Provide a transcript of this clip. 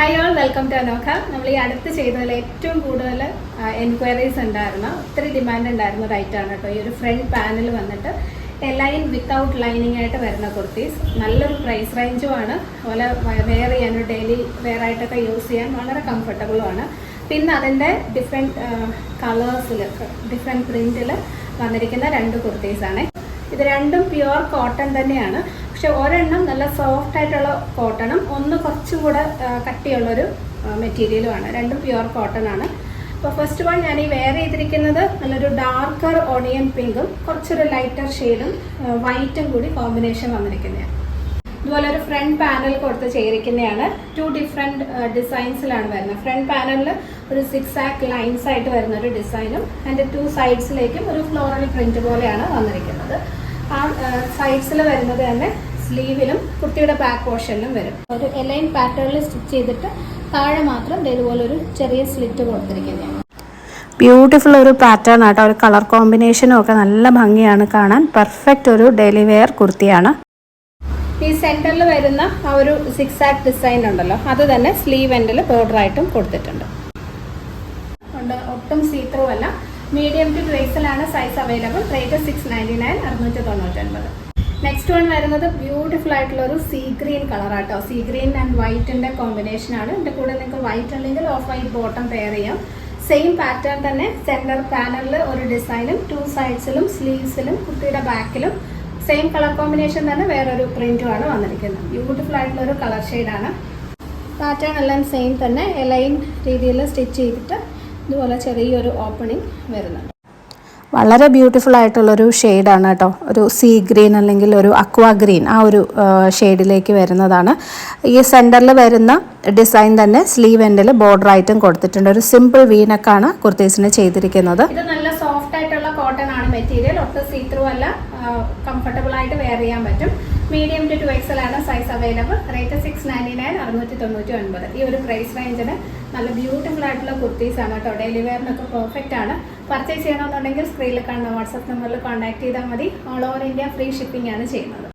Hi all welcome to Anokha നമ്മൾ ഈ അടുത്ത് ചെയ്തതിൽ ഏറ്റവും കൂടുതൽ എൻക്വയറീസ് ഉണ്ടായിരുന്ന ഒത്തിരി ഡിമാൻഡ് ഉണ്ടായിരുന്ന ഐറ്റമാണ് കേട്ടോ. ഈ ഒരു ഫ്രണ്ട് പാനൽ വന്നിട്ട് ലൈൻ വിത്തൗട്ട് ലൈനിങ് ആയിട്ട് വരുന്ന കുർത്തീസ്. നല്ലൊരു പ്രൈസ് റേഞ്ചും ആണ്. അതുപോലെ വെയർ ചെയ്യാൻ ഡെയിലി വെയർ ആയിട്ടൊക്കെ യൂസ് ചെയ്യാൻ വളരെ കംഫർട്ടബിളുമാണ് പിന്നെ അതിന്റെ ഡിഫറെന്റ് കളേഴ്സിൽ ഡിഫറെന്റ് പ്രിന്റിൽ വന്നിരിക്കുന്ന രണ്ട് കുർത്തീസാണ്. ഇത് രണ്ടും പ്യുവർ കോട്ടൺ തന്നെയാണ്. പക്ഷെ ഒരെണ്ണം നല്ല സോഫ്റ്റ് ആയിട്ടുള്ള കോട്ടണും ഒന്ന് കുറച്ചും കൂടെ കട്ടിയുള്ളൊരു മെറ്റീരിയലുമാണ് രണ്ടും പ്യുവർ കോട്ടൺ ആണ്. അപ്പോൾ ഫസ്റ്റ് വൺ ഞാൻ ഈ വെയർ ചെയ്തിരിക്കുന്നത് നല്ലൊരു ഡാർക്കർ ഓണിയൻ പിങ്കും കുറച്ചൊരു ലൈറ്റർ ഷെയ്ഡും വൈറ്റും കൂടി കോമ്പിനേഷൻ വന്നിരിക്കുന്നതാണ് ഇതുപോലെ ഒരു ഫ്രണ്ട് പാനൽ കൊടുത്ത് ചെയ്തിരിക്കുന്നതാണ് ടു ഡിഫറെന്റ് ഡിസൈൻസിലാണ് വരുന്നത്. ഫ്രണ്ട് പാനലിൽ ഒരു സിക്സ് ആക്ക് ലൈൻസ് ആയിട്ട് വരുന്ന ഒരു ഡിസൈനും അതിന്റെ ടു സൈഡ്സിലേക്കും ഒരു ഫ്ലോറൽ പ്രിന്റ് പോലെയാണ് വന്നിരിക്കുന്നത്. ആ സൈഡ്സിൽ വരുന്നത് തന്നെ സ്ലീവിലും കുർത്തിയുടെ ബാക്ക് പോർഷനിലും വരും. ഒരു എലൈൻ പാറ്റേണിൽ സ്റ്റിച്ച് ചെയ്തിട്ട് താഴെ മാത്രം ഇതുപോലെ ഒരു ചെറിയ സ്ലിറ്റ് കൊടുത്തിരിക്കുന്നതാണ് ബ്യൂട്ടിഫുൾ ഒരു പാറ്റേൺ ആട്ടോ. ഒരു കളർ കോമ്പിനേഷനും ഒക്കെ നല്ല ഭംഗിയാണ് കാണാൻ. പെർഫെക്റ്റ് ഒരു ഡെയിലി വെയർ കുർത്തിയാണ്. ഈ സെന്ററിൽ വരുന്ന ആ ഒരു സിക്സ് ആക്ട് ഡിസൈൻ ഉണ്ടല്ലോ. അത് തന്നെ സ്ലീവ് എൻഡിൽ ബോർഡറായിട്ടും കൊടുത്തിട്ടുണ്ട്. ഉണ്ട്. ഒട്ടും സീത്രവും അല്ല. Medium to ഗ്രേസിലാണ് size available rate six ninety nine അറുന്നൂറ്റി തൊണ്ണൂറ്റൊൻപത്. നെക്സ്റ്റ് വൺ വരുന്നത് ബ്യൂട്ടിഫുൾ ആയിട്ടുള്ള ഒരു സീ ഗ്രീൻ കളർ ആട്ടോ സീ ഗ്രീൻ ആൻഡ് വൈറ്റിന്റെ കോമ്പിനേഷൻ ആണ്. ഇതിന്റെ കൂടെ നിങ്ങൾക്ക് വൈറ്റ് അല്ലെങ്കിൽ ഓഫ് വൈറ്റ് ബോട്ടം പെയർ ചെയ്യാം. സെയിം പാറ്റേൺ തന്നെ സെന്റർ പാനലിൽ ഒരു ഡിസൈനും ടു സൈഡ്സിലും സ്ലീവ്സിലും കുട്ടിയുടെ ബാക്കിലും സെയിം കളർ കോമ്പിനേഷൻ തന്നെ വേറൊരു ആണ് വന്നിരിക്കുന്നത്. ബ്യൂട്ടിഫുൾ ആയിട്ടുള്ള ഒരു കളർ ഷെയ്ഡാണ് പാറ്റേൺ എല്ലാം സെയിം തന്നെ എലൈൻ രീതിയിൽ സ്റ്റിച്ച് ചെയ്തിട്ട് ഇതുപോലെ ചെറിയൊരു ഓപ്പണിംഗ് വരുന്നുണ്ട്. വളരെ ബ്യൂട്ടിഫുൾ ആയിട്ടുള്ളൊരു ഷെയ്ഡാണ് കേട്ടോ. ഒരു സീ ഗ്രീൻ അല്ലെങ്കിൽ ഒരു അക്വാ ഗ്രീൻ ആ ഒരു ഷെയ്ഡിലേക്ക് വരുന്നതാണ്. ഈ സെന്ററിൽ വരുന്ന ഡിസൈൻ തന്നെ സ്ലീവ് എൻഡിൽ ബോർഡർ ആയിട്ടും കൊടുത്തിട്ടുണ്ട്. ഒരു സിമ്പിൾ വീനക്കാണ് കുർത്തീസിന് ചെയ്തിരിക്കുന്നത്. ഇത് നല്ല സോഫ്റ്റ് ആയിട്ടുള്ള കോട്ടൺ ആണ് മെറ്റീരിയൽ ഒട്ടും സീത്രൂ അല്ല. കംഫർട്ടബിൾ ആയിട്ട് വെയർ ചെയ്യാൻ പറ്റും. മീഡിയം ടു ടു എക്സൽ ആണ് size available rate six ninety nine അറുന്നൂറ്റി തൊണ്ണൂറ്റി ഒൻപത്. ഈ ഒരു പ്രൈസ് റേഞ്ചിന് നല്ല ബ്യൂട്ടിഫുൾ ആയിട്ടുള്ള കുർത്തീസ് ആണ് കേട്ടോ. ഡെയിലി വെയറിനൊക്കെ പെർഫെക്റ്റ് ആണ്. പർച്ചേസ് ചെയ്യണമെന്നുണ്ടെങ്കിൽ സ്ക്രീനിൽ കാണുന്ന വാട്സപ്പ് നമ്പറിൽ കോൺടാക്ട് ചെയ്താൽ മതി. All over India free shipping ആണ് ചെയ്യുന്നത്.